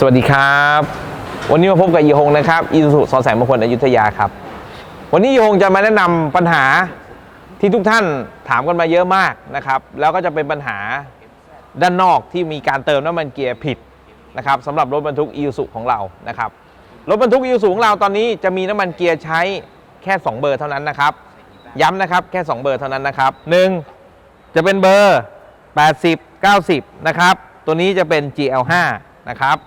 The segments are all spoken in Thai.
สวัสดีครับ วันนี้มาพบกับยีฮงนะครับอีสุสอนแสงมงคลอยุธยาครับ วันนี้ยีฮงจะมาแนะนำปัญหาที่ทุกท่านถามกันมาเยอะมากนะครับ แล้วก็จะเป็นปัญหาด้านนอกที่มีการเติมน้ำมันเกียร์ผิดนะครับสำหรับรถบรรทุกอีสุของเรานะครับรถบรรทุกอีสุของเราตอนนี้จะมีน้ำมันเกียร์ใช้แค่ 2 เบอร์เท่านั้นนะครับ ย้ำนะครับแค่ 2 เบอร์เท่านั้นนะครับหนึ่งจะเป็นเบอร์ 80 90 นะครับ ตัวนี้จะเป็น GL5 นะครับ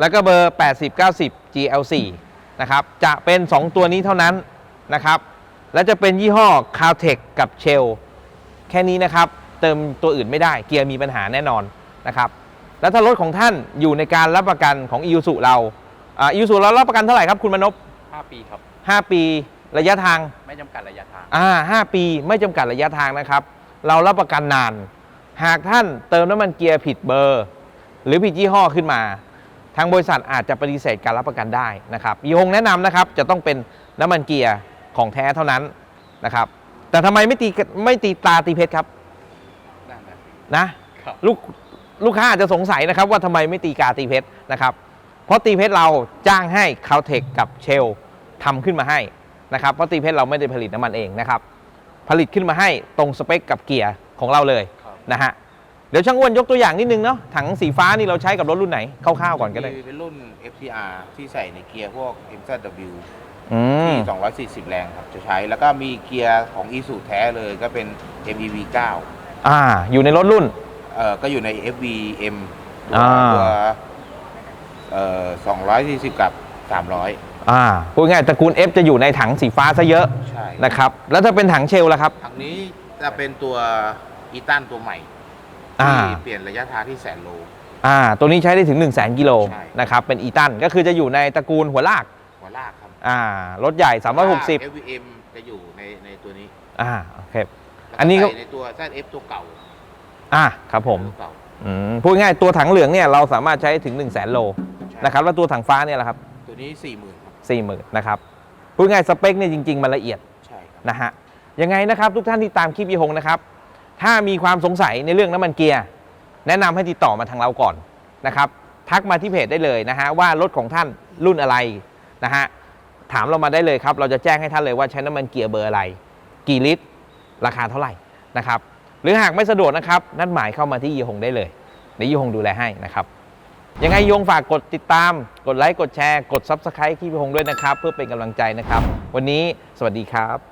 แล้วก็เบอร์ 80 90 GL4 นะครับ จะเป็น 2 ตัวนี้เท่านั้นนะครับ และจะเป็นยี่ห้อ Caltech กับ Shell แค่นี้นะครับ เติมตัวอื่นไม่ได้ เกียร์มีปัญหาแน่นอนนะครับ แล้วถ้ารถของท่านอยู่ในการรับประกันของ i อ s u เราอ่า i อ s u เรารับประกันเท่าไหร่ครับคุณมนพ5ปีครับ 5 ปีระยะทาง ไม่จำกัดระยะทาง อ่าห้าปีไม่จำกัดระยะทางนะครับ เรารับประกันนาน หากท่านเติมน้ำมันเกียร์ผิดเบอร์ หรือผิดยี่ห้อขึ้นมาทางบริษัทอาจจะปฏิเสธการรับประกันได้นะครับยีฮงแนะนำนะครับจะต้องเป็นน้ำมันเกียร์ของแท้เท่านั้นนะครับ แต่ทำไมไม่ตีไม่ตีตาตีเพชรครับนั่นนะนะครับ ลูกลูกค้าอาจจะสงสัยนะครับว่าทำไมไม่ตีกาตีเพชรนะครับ เพราะตีเพชรเราจ้างให้คาวเทคกับเชลทำขึ้นมาให้นะครับเพราะตีเพชรเราไม่ได้ผลิตน้ำมันเองนะครับ ผลิตขึ้นมาให้ตรงสเปคกับเกียร์ของเราเลยครับ นะฮะ เดี๋ยวช่างอ้วนยกตัวอย่างนิดนึงเนาะถังสีฟ้านี่เราใช้กับรถรุ่นไหนคร่าวๆก่อนก็ได้มีเป็นรุ่น FCR ที่ใส่ในเกียร์พวก MZW อืมที่240 แรงครับจะใช้แล้วก็มีเกียร์ของ e s u แท้เลยก็เป็น MEV 9อ่า อยู่ในรถรุ่น เอ่อก็อยู่ใน FVM ตัวอ่า ตัวเอ่อ240 กับ 300 อ่าพูดง่ายๆตระกูล F จะอยู่ในถังสีฟ้าซะเยอะใช่นะครับ แล้วถ้าเป็นถังเชลล่ะครับ ทางนี้จะเป็นตัวอีตันตัวใหม่ อ่าที่เปลี่ยนระยะทางที่แสนโล อ่า ตัวนี้ใช้ได้ถึง 1 0 0 0 0 0กิโลใช่ นะครับเป็นอีตันก็คือจะอยู่ในตระกูลหัวลากหัวลากครับอ่ารถใหญ่ 360 FVM จะอยู่ในในตัวนี้อ่าโอเค แล้วอันนี้ก็ ใส่ในตัว ZF ตัวเก่าอ่าครับผมตัวเก่าอืมพูดง่ายๆตัวถังเหลืองเนี่ยเราสามารถใช้ถึง 1 0 0 0 0แโลใช่นะครับแล้วตัวถังฟ้าเนี่ยแหละครับตัวนี้40,000ครับ4 0,000นะครับพูดง่ายๆสเปคเนี่ยจริง ๆ มันละเอียด ใช่ครับ นะฮะยังไงนะครับทุกท่านที่ตามคลิปยีหงนะครับ ถ้ามีความสงสัยในเรื่องน้ำมันเกียร์แนะนำให้ติดต่อมาทางเราก่อนนะครับ ทักมาที่เพจได้เลยนะฮะว่ารถของท่านรุ่นอะไรนะฮะถามเรามาได้เลยครับ เราจะแจ้งให้ท่านเลยว่าใช้น้ำมันเกียร์เบอร์อะไร กี่ลิตร ราคาเท่าไหร่นะครับ หรือหากไม่สะดวกนะครับ นัดหมายเข้ามาที่ยีหงได้เลยเดี๋ยวยีหงดูแลให้นะครับ ยังไงยงฝากกดติดตาม กดไลค์ กดแชร์ กด Subscribe ที่พี่พงด้วยนะครับ เพื่อเป็นกำลังใจนะครับ วันนี้สวัสดีครับ